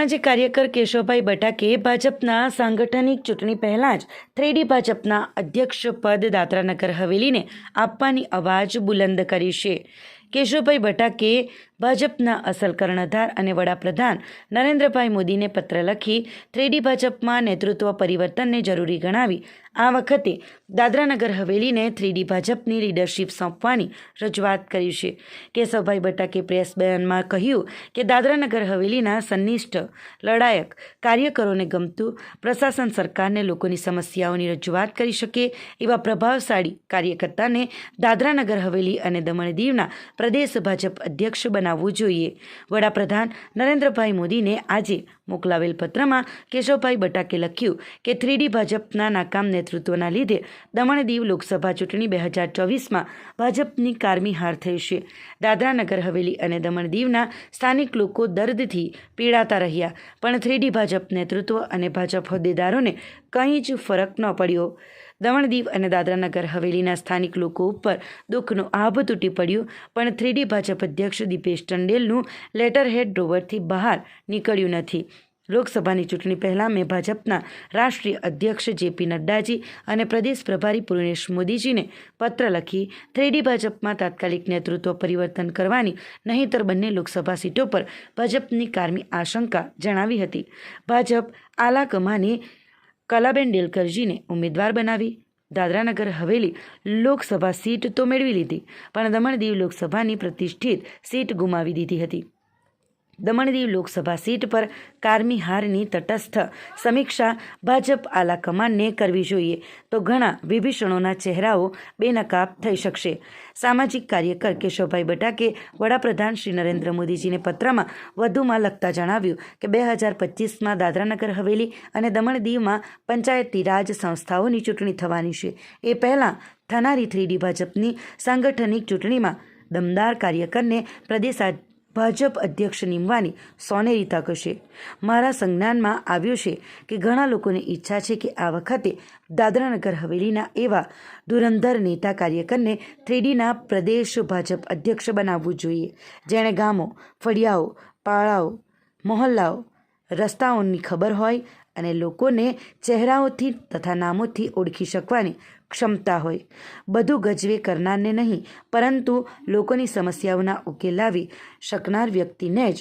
સામાજિક કાર્યકર કેશવભાઈ બટાકે ભાજપના સાંગઠનિક ચૂંટણી પહેલાં જ થ્રીડી ભાજપના અધ્યક્ષ પદ દાદરાનગર હવેલીને આપવાની અવાજ બુલંદ કરી છે. કેશવભાઈ બટાકે ભાજપના અસલ કર્ણધાર અને વડાપ્રધાન નરેન્દ્રભાઈ મોદીને પત્ર લખી થ્રીડી ભાજપમાં નેતૃત્વ પરિવર્તનને જરૂરી ગણાવી. આ વખતે દાદરાનગર હવેલીને થ્રીડી ભાજપની લીડરશીપ સોંપવાની રજૂઆત કરી છે. કેશવભાઈ બટાકે પ્રેસ બયાનમાં કહ્યું કે દાદરાનગર હવેલીના સંનિષ્ઠ લડાયક કાર્યકરોને ગમતું પ્રશાસન સરકારને લોકોની સમસ્યાઓની રજૂઆત કરી શકે એવા પ્રભાવશાળી કાર્યકર્તાને દાદરાનગર હવેલી અને દમણ દીવના પ્રદેશ ભાજપ અધ્યક્ષ બનાવવું જોઈએ. વડાપ્રધાન નરેન્દ્રભાઈ મોદીને આજે મોકલાવેલ પત્રમાં કેશવભાઈ બટાકે લખ્યું કે થ્રીડી ભાજપના નાકામ નેતૃત્વના લીધે દમણ દીવ લોકસભા ચૂંટણી બે હજાર ચોવીસમાં ભાજપની કારમી હાર થઈ છે. દાદરાનગર હવેલી અને દમણ દીવના સ્થાનિક લોકો દર્દથી પીડાતા રહ્યા, પણ થ્રીડી ભાજપ નેતૃત્વ અને ભાજપ હોદ્દેદારોને કંઈ જ ફરક ન પડ્યો. દમણ દીવ અને દાદરાનગર હવેલીના સ્થાનિક લોકો ઉપર દુઃખનું આભ તૂટી પડ્યું, પણ થ્રીડી ભાજપ અધ્યક્ષ દીપેશ ટંડેલનું લેટર હેડ ડ્રોવરથી બહાર નીકળ્યું નથી. લોકસભાની ચૂંટણી પહેલાં મેં ભાજપના રાષ્ટ્રીય અધ્યક્ષ જેપી નડ્ડાજી અને પ્રદેશ પ્રભારી પૂર્ણેશ મોદીજીને પત્ર લખી થ્રીડી ભાજપમાં તાત્કાલિક નેતૃત્વ પરિવર્તન કરવાની, નહીંતર બંને લોકસભા સીટો પર ભાજપની કારમી આશંકા જણાવી હતી. ભાજપ આલાકમાની કલાબેન ડેલકરજીને ઉમેદવાર બનાવી. દાદરાનગર હવેલી લોકસભા સીટ તો મેળવી લીધી, પણ દમણ દીવ લોકસભાની પ્રતિષ્ઠિત સીટ ગુમાવી દીધી હતી. દમણ દીવ લોકસભા સીટ પર કારમી હારની તટસ્થ સમીક્ષા ભાજપ આલા કમાનને કરવી જોઈએ. તો ઘણા વિભીષણોના ચહેરાઓ બેનકાબ થઈ શકશે. સામાજિક કાર્યકર કેશવભાઈ બટાકે વડાપ્રધાન શ્રી નરેન્દ્ર મોદીજીને પત્રમાં વધુમાં લખતા જણાવ્યું કે બે હજાર પચીસમાં દાદરાનગર હવેલી અને દમણ દીવમાં પંચાયતી રાજ સંસ્થાઓની ચૂંટણી થવાની છે. એ પહેલાં થનારી થ્રીડી ભાજપની સાંગઠનિક ચૂંટણીમાં દમદાર કાર્યકરને પ્રદેશ ભાજપ અધ્યક્ષ નીમવાની સોનેરી તક છે મારા સંજ્ઞાનમાં આવ્યું છે કે ઘણા લોકોની ઈચ્છા છે કે આ વખતે દાદરાનગર હવેલીના એવા ધુરંધર નેતા કાર્યકરને થ્રીડીના પ્રદેશ ભાજપ અધ્યક્ષ બનાવવું જોઈએ. જેણે ગામો, ફળિયાઓ, પાળાઓ, મહોલ્લાઓ, રસ્તાઓની ખબર હોય અને લોકોને ચહેરાઓથી તથા નામોથી ઓળખી શકવાની ક્ષમતા હોય. બધું ગજવે કરનારને નહીં, પરંતુ લોકોની સમસ્યાઓના ઉકેલ લાવી શકનાર વ્યક્તિને જ